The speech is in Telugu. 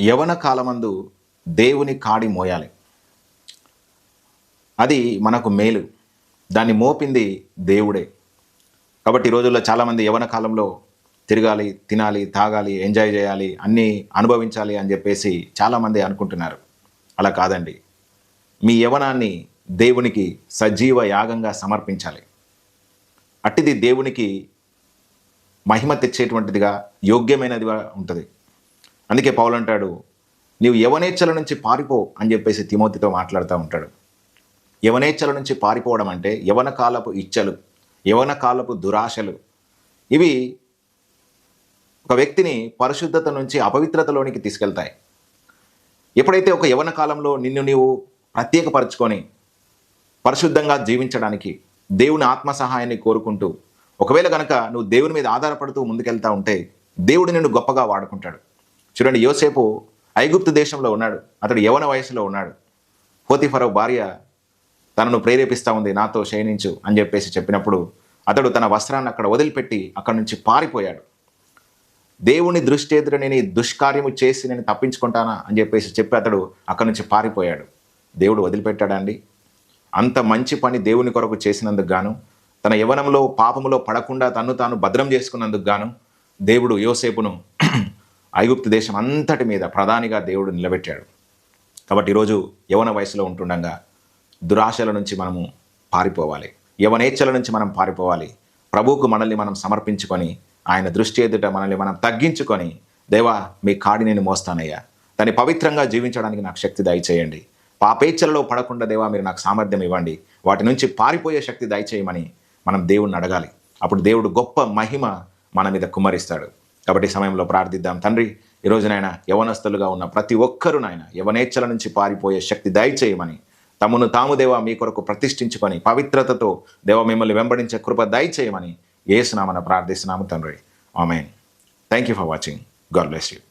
యవన కాలమందు దేవుని కాడి మోయాలి. అది మనకు మేలు. దాన్ని మోపింది దేవుడే. కాబట్టి ఈ రోజుల్లో చాలామంది యవన కాలంలో తిరగాలి తినాలి తాగాలి ఎంజాయ్ చేయాలి అన్నీ అనుభవించాలి అని చెప్పేసి చాలామంది అనుకుంటున్నారు. అలా కాదండి. మీ యవనాన్ని దేవునికి సజీవ యాగంగా సమర్పించాలి. అట్టిది దేవునికి మహిమ తెచ్చేటువంటిదిగా యోగ్యమైనదిగా ఉంటుంది. అందుకే పౌలు అంటాడు నీవు యవనేచ్ఛల నుంచి పారిపో అని చెప్పేసి తిమోతితో మాట్లాడుతూ ఉంటాడు. యవనేచ్ఛల నుంచి పారిపోవడం అంటే యవన కాలపు ఇచ్చలు యవన కాలపు దురాశలు. ఇవి ఒక వ్యక్తిని పరిశుద్ధత నుంచి అపవిత్రతలోనికి తీసుకెళ్తాయి. ఎప్పుడైతే ఒక యవన కాలంలో నిన్ను నీవు ప్రత్యేకపరచుకొని పరిశుద్ధంగా జీవించడానికి దేవుని ఆత్మ సహాయాన్ని కోరుకుంటూ ఒకవేళ కనుక నువ్వు దేవుని మీద ఆధారపడుతూ ముందుకెళ్తా ఉంటే దేవుడు నిన్ను గొప్పగా వాడుకుంటాడు. చూడండి యోసేపు ఐగుప్తు దేశంలో ఉన్నాడు అతడు యవన వయసులో ఉన్నాడు. పోతిఫరో భార్య తనను ప్రేరేపిస్తూ ఉంది నాతో శయనించు అని చెప్పేసి చెప్పినప్పుడు అతడు తన వస్త్రాన్ని అక్కడ వదిలిపెట్టి అక్కడి నుంచి పారిపోయాడు. దేవుని దృష్టి ఎదురు నేను ఈ దుష్కార్యము చేసి నేను తప్పించుకుంటానా అని చెప్పేసి చెప్పి అతడు అక్కడి నుంచి పారిపోయాడు. దేవుడు వదిలిపెట్టాడండి. అంత మంచి పని దేవుని కొరకు చేసినందుకు గాను తన యవనంలో పాపములో పడకుండా తను తాను భద్రం చేసుకున్నందుకు గాను దేవుడు యోసేపును ఐగుప్తు దేశం అంతటి మీద ప్రధానిగా దేవుడు నిలబెట్టాడు. కాబట్టి ఈరోజు యవన వయసులో ఉంటుండగా దురాశల నుంచి మనము పారిపోవాలి. యవనేచ్ఛల నుంచి మనం పారిపోవాలి. ప్రభువుకు మనల్ని మనం సమర్పించుకొని ఆయన దృష్టి ఎదుట మనల్ని మనం తగ్గించుకొని దేవా మీ కాడి నేను మోస్తానయ్యా. దాన్ని పవిత్రంగా జీవించడానికి నాకు శక్తి దయచేయండి. పాపేచ్ఛలలో పడకుండా దేవా మీరు నాకు సామర్థ్యం ఇవ్వండి. వాటి నుంచి పారిపోయే శక్తి దయచేయమని మనం దేవుణ్ణి అడగాలి. అప్పుడు దేవుడు గొప్ప మహిమ మన మీద కుమ్మరిస్తాడు. కాబట్టి ఈ సమయంలో ప్రార్థిద్దాం. తండ్రి ఈ నాయన యవనస్తులుగా ఉన్న ప్రతి ఒక్కరూ నాయన యవనేచ్ఛల నుంచి పారిపోయే శక్తి దయచేయమని తమను తాము దేవా మీ కొరకు ప్రతిష్ఠించుకొని పవిత్రతతో దేవ మిమ్మల్ని వెంబడించే కృప దయచేయమని ఏసునామన ప్రార్థిస్తున్నాము తండ్రి. Amen. Thank you for watching God bless you